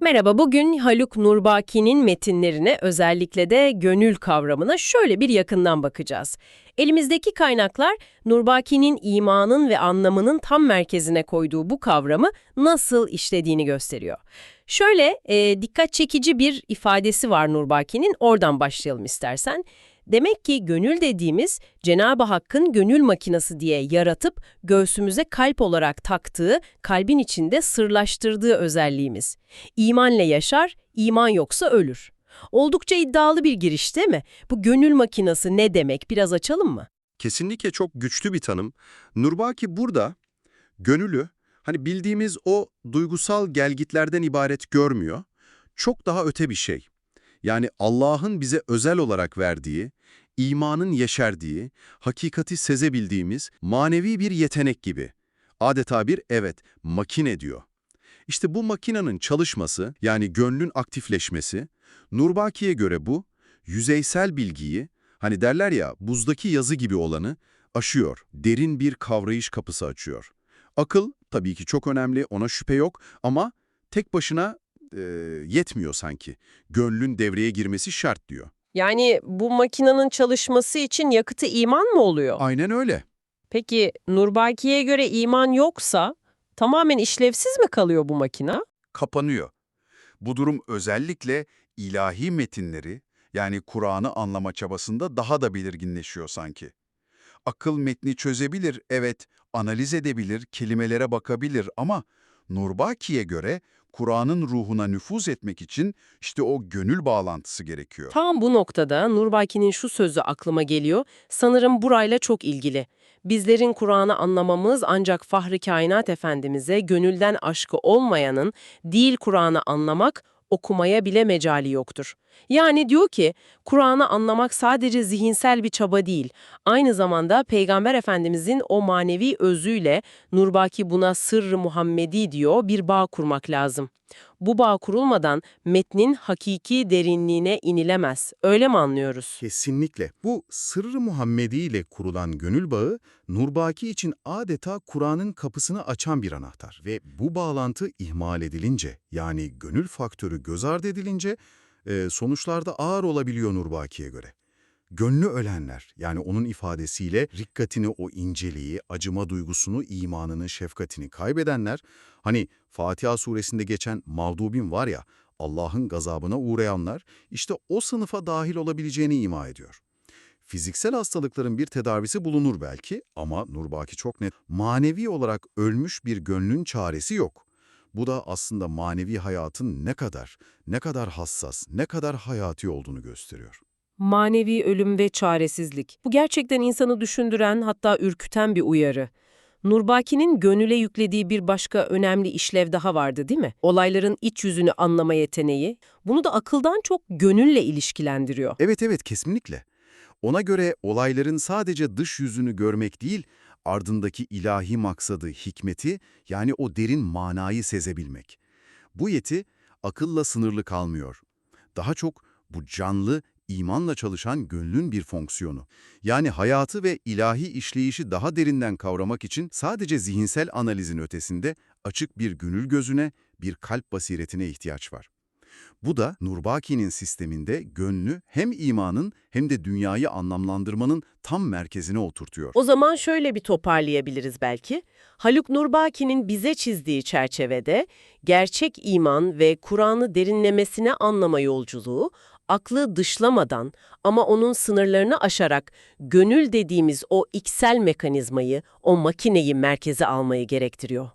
Merhaba, bugün Haluk Nurbaki'nin metinlerine, özellikle de gönül kavramına şöyle bir yakından bakacağız. Elimizdeki kaynaklar, Nurbaki'nin imanın ve anlamının tam merkezine koyduğu bu kavramı nasıl işlediğini gösteriyor. Şöyle e, dikkat çekici bir ifadesi var Nurbaki'nin, oradan başlayalım istersen. Demek ki gönül dediğimiz Cenab-ı Hakk'ın gönül makinası diye yaratıp göğsümüze kalp olarak taktığı, kalbin içinde sırlaştırdığı özelliğimiz. İmanla yaşar, iman yoksa ölür. Oldukça iddialı bir giriş değil mi? Bu gönül makinası ne demek? Biraz açalım mı? Kesinlikle çok güçlü bir tanım. Nurbaki burada gönülü hani bildiğimiz o duygusal gelgitlerden ibaret görmüyor. Çok daha öte bir şey. Yani Allah'ın bize özel olarak verdiği, imanın yeşerdiği, hakikati sezebildiğimiz manevi bir yetenek gibi. Adeta bir evet, makine diyor. İşte bu makinenin çalışması yani gönlün aktifleşmesi, Nurbaki'ye göre bu, yüzeysel bilgiyi, hani derler ya buzdaki yazı gibi olanı, aşıyor, derin bir kavrayış kapısı açıyor. Akıl tabii ki çok önemli, ona şüphe yok ama tek başına e, yetmiyor sanki. Gönlün devreye girmesi şart diyor. Yani bu makinenin çalışması için yakıtı iman mı oluyor? Aynen öyle. Peki Nurbaki'ye göre iman yoksa tamamen işlevsiz mi kalıyor bu makine? kapanıyor. Bu durum özellikle ilahi metinleri yani Kur'an'ı anlama çabasında daha da belirginleşiyor sanki. Akıl metni çözebilir, evet, analiz edebilir, kelimelere bakabilir ama Nurbaki'ye göre Kur'an'ın ruhuna nüfuz etmek için işte o gönül bağlantısı gerekiyor. Tam bu noktada Nurbaki'nin şu sözü aklıma geliyor. Sanırım burayla çok ilgili. Bizlerin Kur'an'ı anlamamız ancak Fahri Kainat Efendimiz'e gönülden aşkı olmayanın değil Kur'an'ı anlamak, okumaya bile mecali yoktur. Yani diyor ki Kur'an'ı anlamak sadece zihinsel bir çaba değil, aynı zamanda Peygamber Efendimizin o manevi özüyle Nurbaki buna sırrı Muhammedi diyor bir bağ kurmak lazım. Bu bağ kurulmadan metnin hakiki derinliğine inilemez. Öyle mi anlıyoruz? Kesinlikle. Bu sırrı Muhammedi ile kurulan gönül bağı, Nurbaki için adeta Kur'an'ın kapısını açan bir anahtar. Ve bu bağlantı ihmal edilince, yani gönül faktörü göz ardı edilince, e, sonuçlarda ağır olabiliyor Nurbaki'ye göre. Gönlü ölenler, yani onun ifadesiyle rikkatini, o inceliği, acıma duygusunu, imanını, şefkatini kaybedenler, hani Fatiha suresinde geçen mağdubin var ya, Allah'ın gazabına uğrayanlar, işte o sınıfa dahil olabileceğini ima ediyor. Fiziksel hastalıkların bir tedavisi bulunur belki ama Nurbaki çok net, manevi olarak ölmüş bir gönlün çaresi yok. Bu da aslında manevi hayatın ne kadar, ne kadar hassas, ne kadar hayati olduğunu gösteriyor. Manevi ölüm ve çaresizlik. Bu gerçekten insanı düşündüren hatta ürküten bir uyarı. Nurbaki'nin gönüle yüklediği bir başka önemli işlev daha vardı değil mi? Olayların iç yüzünü anlama yeteneği. Bunu da akıldan çok gönülle ilişkilendiriyor. Evet evet kesinlikle. Ona göre olayların sadece dış yüzünü görmek değil, ardındaki ilahi maksadı, hikmeti yani o derin manayı sezebilmek. Bu yeti akılla sınırlı kalmıyor. Daha çok bu canlı, imanla çalışan gönlün bir fonksiyonu. Yani hayatı ve ilahi işleyişi daha derinden kavramak için sadece zihinsel analizin ötesinde açık bir gönül gözüne, bir kalp basiretine ihtiyaç var. Bu da Nurbaki'nin sisteminde gönlü hem imanın hem de dünyayı anlamlandırmanın tam merkezine oturtuyor. O zaman şöyle bir toparlayabiliriz belki. Haluk Nurbaki'nin bize çizdiği çerçevede gerçek iman ve Kur'an'ı derinlemesine anlama yolculuğu, aklı dışlamadan ama onun sınırlarını aşarak gönül dediğimiz o iksel mekanizmayı, o makineyi merkeze almayı gerektiriyor.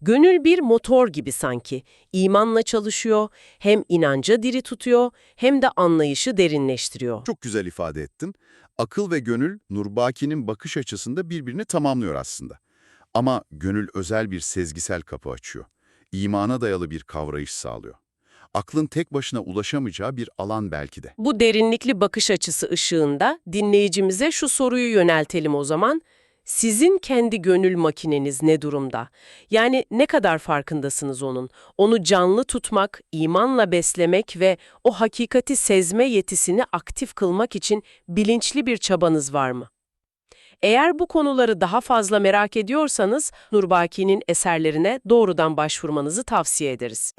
Gönül bir motor gibi sanki. İmanla çalışıyor, hem inanca diri tutuyor hem de anlayışı derinleştiriyor. Çok güzel ifade ettin. Akıl ve gönül Nurbaki'nin bakış açısında birbirini tamamlıyor aslında. Ama gönül özel bir sezgisel kapı açıyor. İmana dayalı bir kavrayış sağlıyor. Aklın tek başına ulaşamayacağı bir alan belki de. Bu derinlikli bakış açısı ışığında dinleyicimize şu soruyu yöneltelim o zaman. Sizin kendi gönül makineniz ne durumda? Yani ne kadar farkındasınız onun? Onu canlı tutmak, imanla beslemek ve o hakikati sezme yetisini aktif kılmak için bilinçli bir çabanız var mı? Eğer bu konuları daha fazla merak ediyorsanız Nurbaki'nin eserlerine doğrudan başvurmanızı tavsiye ederiz.